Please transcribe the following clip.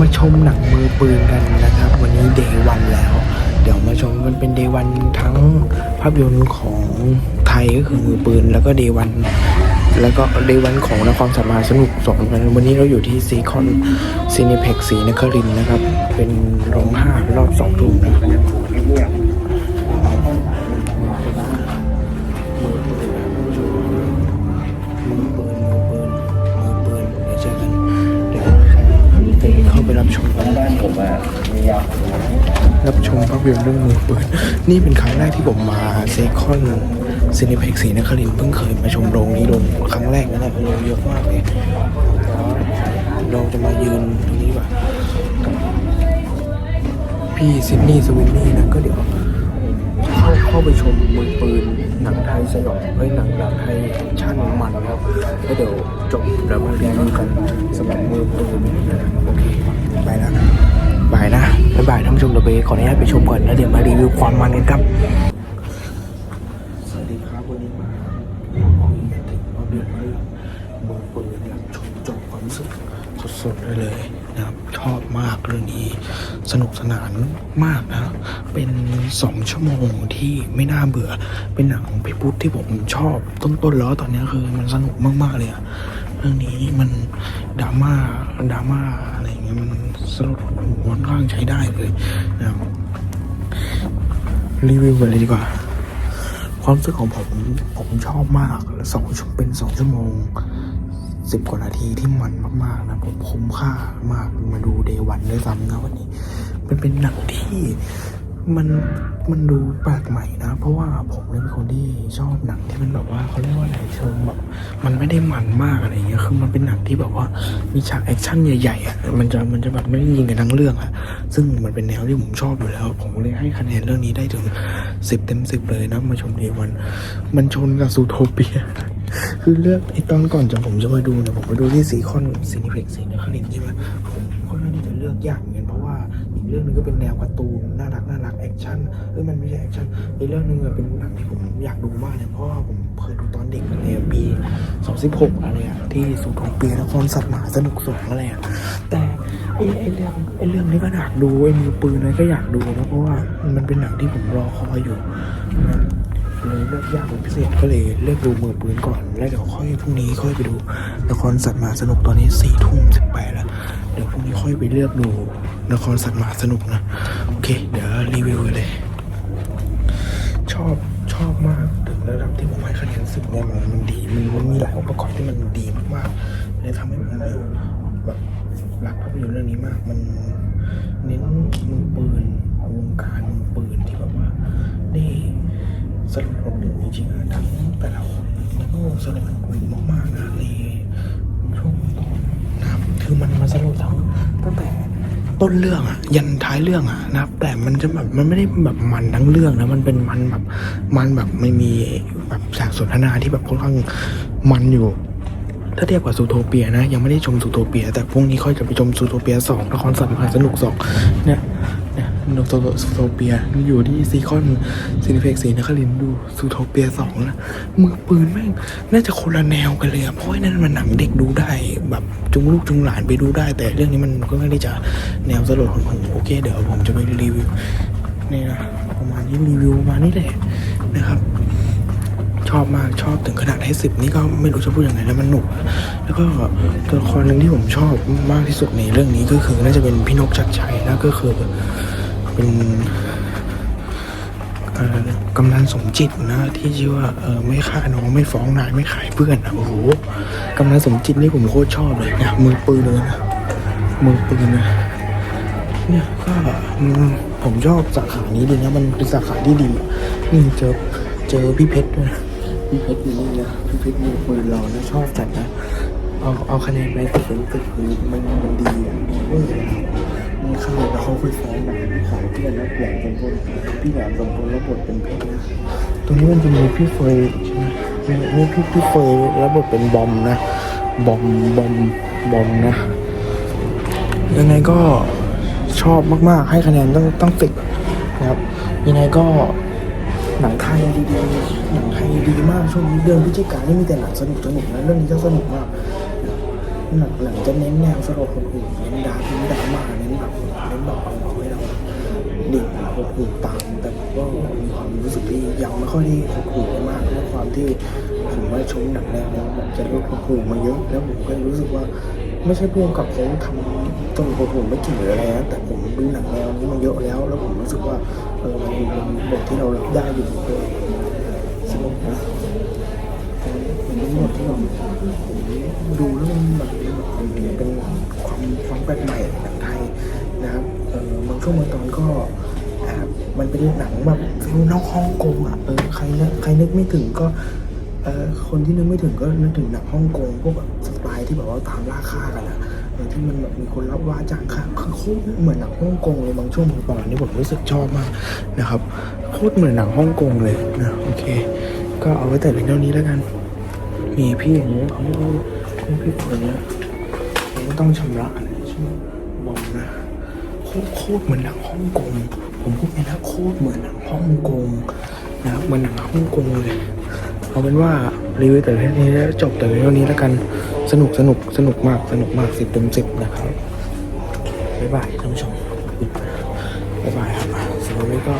มาชมหนังมือปืนกันนะครับ วันนี้เดย์วันแล้ว เดี๋ยวมาชมมันเป็นเดย์วันทั้งภาพยนตร์ของไทยก็คือมือปืน แล้วก็เดย์วันแล้วก็เดย์วันของนครสมาสนุกสองกันวันนี้เราอยู่ที่ซีคอนซีนิเพ็กซีนครินนะครับ เป็นโรงห้ารอบสองทุ่มนะครับ รับชมภาพยนตร์เรื่องมือปืนนี่เป็นครั้งแรกที่ผมมาเซคอนซีนิเพ็กสีนครินเพิ่งเคยมาชมโรงนี้โรงครั้งแรกนะเนี่ยโรงเยอะมากเลยเราจะมายืนตรงนี้ว่ะกับพี่ซิดนีย์สวินนี่นะก็เดี๋ยวเข้าเข้าไปชมมือปืนหนังไทยสยองเฮ้ยหนังหนังไทยชั่นมันครับแล้วเดี๋ยวจบแล้วมารีวิวกันสำหรับมือปืนโอเคไปแล้วนะ บ๊ายบายท่านผู้ชมเดยวไปขออนุญาตไปชมก่อนแล้วเดี๋ยวมารีวิวความมันกันครับ สวัสดีครับวันนี้มาคุยกันถึงภาพยนตร์เรื่องมือปืนหลังชมจบความรู้สึก สดๆได้เลยนะครับชอบมากเรื่องนี้ สนุกสนานมากนะ เป็นสองชั่วโมงที่ไม่น่าเบื่อ เป็นหนังของพี่พุทธที่ผมชอบต้นๆแล้วตอนนี้คือมันสนุกมากๆเลยอะเรื่องนี้มันดราม่าดราม่าอะไรเงี้ยมันสลดหดหูค่อนข้างใช้ได้เลยนะครับรีวิวกันเลยดีกว่าความรู้สึกของผมผมชอบมากสองชั่วเป็นสองชั่วโมง สิบกว่านาทีที่มันมากๆนะผมคุ้มค่ามากมาดูเดวันด้วยซ้ำนะวันนี้ มันเป็นหนังที่มันมันดูแปลกใหม่นะ เพราะว่าผมเนี่ยเป็นคนที่ชอบหนังที่มันแบบว่าเขาเรียกว่าอะไรเชิงแบบมันไม่ได้มันมากอะไรเงี้ยคือมันเป็นหนังที่แบบว่ามีฉากแอคชั่นใหญ่ๆอะมันจะมันจะแบบไม่ได้ยิงกันทั้งเรื่องอะซึ่งมันเป็นแนวที่ผมชอบอยู่แล้ว ผมเลยให้คะแนนเรื่องนี้ได้ถึงสิบเต็มสิบเลยนะมาชมเดวัน มันชนกับซูโทเปีย คือเลือกไอ้ตอนก่อนจะผมจะมาดูเนี่ยผมมาดูที่สีคอนซีนิเพ็กซีนครินใช่ไหมผมค่อนข้างที่จะเลือกยากเหมือนกันเพราะว่าอีกเรื่องหนึงก็เป็นแนวการ์ตูนน่ารักน่ารักแอคชั่นเอ้ยมันไม่ใช่แอคชั่นอีกเรื่องหนึงเป็นหนังที่ผมอยากดูมากเลยเพราะว่าผมเคยดูตอนเด็กในปี2016อะไรอะที่ซูโทเปียนครสัตว์หมาสนุกสงอะไรอะแต่ไอ้ไอ้เรื่องไอ้เรื่องนี้ก็อยากดูไอ้มือปืนนั้นก็อยากดูนะเพราะว่ามันเป็นหนังที่ผมรอคอยอยู่ เลยเลือกยากเป็นพิเศษก็เลยเลือกดูมือปืนก่อน แล้วเดี๋ยวค่อยพรุ่งนี้ค่อยไปดูละครสัตว์หมาสนุกตอนนี้สี่ทุ่มสิบแปดแล้ว เดี๋ยวพรุ่งนี้ค่อยไปเลือกดูละครสัตว์หมาสนุกนะ โอเค เดี๋ยวรีวิวเลย ชอบชอบมากถึงระดับที่ผมให้คะแนนสิบเนี่ยมันมันดีมันมันมีหลายองค์ประกอบที่มันดีมากๆเลยทำให้ผมแบบรักภาพยนตร์เรื่องนี้มากมันเน้นมือปืนวงการมือปืนที่แบบว่า สรุปลดหดหูจริงๆทั้งแต่ละคนแล้วก็สลดหดหูมากๆนะในช่วงตอนนะครับคือมันมาสลดทั้งตั้งแต่ต้นเรื่องอะยันท้ายเรื่องอะนะครับ แต่มันจะแบบมันไม่ได้แบบมันทั้งเรื่องนะมันเป็นมันแบบมันแบบไม่มีแบบฉากสนทนาที่แบบค่อนข้างมันอยู่ถ้าเทียบกับซูโทเปียนะ ยังไม่ได้ชมซูโทเปีย แต่พรุ่งนี้ค่อยจะไปชมซูโทเปียสองละครสัตว์มหาสนุกสองเนี่ย เนี่ยดูซูซูโทเปียอยู่ที่ซีคอนซีนิเพ็กซีนครินดูซูโทเปียสองนะมือปืนแม่งน่าจะคนละแนวกันเลยอะเพราะนั่นมันหนังเด็กดูได้ แบบจุงลูกจุงหลานไปดูได้ แต่เรื่องนี้มันก็ไม่ได้จะแนวสลดหดหูโอเค เดี๋ยวผมจะไปรีวิวนี่นะประมาณนี้รีวิวประมาณนี้แหละนะครับ ชอบมากชอบถึงขนาดให้สิบนี่ก็ไม่รู้จะพูดยังไงแล้วมันหนุก แล้วก็ตัวละครหนึ่งที่ผมชอบมากที่สุดในเรื่องนี้ก็คือ น่าจะเป็นพี่นกชัดชัยนะก็คือ เป็นกำนันสมจิตนะ ที่ชื่อว่าเออไม่ฆ่าน้องไม่ฟ้องนายไม่ขายเพื่อนนะโอ้โหกำนันสมจิตนี่ผมโคตรชอบเลยเนี่ยมือปืนเลยนะมือปืนนะเนี่ยก็ผมชอบสาขานี้ดีนะมันเป็นสาขาที่ดีนี่เจอเจอพี่เพชรด้วยนะพี่เพชรอยู่นี่นะพี่เพชรมีปืนเรานะชอบจัดนะเอาเอาคะแนนไปติดเป็นติดคือมันมันดีอะ ข่าวแล้วเขาไปฟ้องแบบขายเพื่อนนะแหลมสมพลพี่แหลมสมพลแล้วบทเป็นเพชรนตรงนี้มันจะมีพี่เฟยใช่ไหมมีมีพี่พี่เฟยแล้วบทเป็นบอมนะบอมบอมบอมนะยังไงก็ชอบมากๆ ให้คะแนนต้องต้องติดนะครับ ยังไงก็หนังไทยดีๆหนังไทยดีมากช่วงนี้เดือนพฤศจิกายนนี่มีแต่หนังสนุกสนุกนะเรื่องนี้ก็สนุกมาก หลักหลังจะเน้นแนวสโลคนอื่นเน้นดาร์กเน้นดราม่าเน้นแบบเน้นแบบเอาให้เราดิ่งหดหู่ตามแต่ผมก็มีความรู้สึกที่ยังไม่ค่อยได้หดหูมากเพราะความที่ผมว่าชมหนังแรกแล้วผมจะรู้หดหู่มาเยอะ แล้วผมก็รู้สึกว่าไม่ใช่พวงกับเขาทำตจนหดหูไม่เก่งหรืออะไรนะแต่ผมดูหนังแนวนี้มาเยอะแล้ว แล้วผมรู้สึกว่าเออมันมีบทที่เรารับได้อยู่ด้วยสนุกนะเป็นบทที่เราดูแล้ว แปลกใหม่หนังไทยนะครับบางช่วงบางตอนก็มันเป็นหนังแบบฟิลนอกฮ่องกงอะเออใครนึกใครนึกไม่ถึงก็เออคนที่นึกไม่ถึงก็นึกถึงหนังฮ่องกงพวกแบบสไตล์ที่แบบว่าตามล่าฆ่ากันอะที่มันแบบมีคนรับว่าจ้างฆ่าคือโคตรเหมือนหนังฮ่องกงเลยบางช่วงบางตอนนี่ผมรู้สึกชอบมากนะครับโคตรเหมือนหนังฮ่องกงเลยนะโอเค ก็เอาไว้แต่เพียงเท่านี้แล้วกัน มีพี่อย่างนี้เขาพี่พี่คนเนี้ยผมก็ต้องชำระอะ มองนะโคตรโคตรเหมือนหนังฮ่องกงผมพูดเลยนะโคตรเหมือนหนังฮ่องกงนะครับเหมือนหนังฮ่องกงเลยเอาเป็นว่ารีวิวแต่เท่นี้แล้วจบแต่เท่านี้แล้วกันสนุกสนุกสนุกมากสนุกมากสิบเต็มสิบนะครับบ๊ายบายท่านผู้ชมบ๊ายบายครับสำหรับวันนี้ก็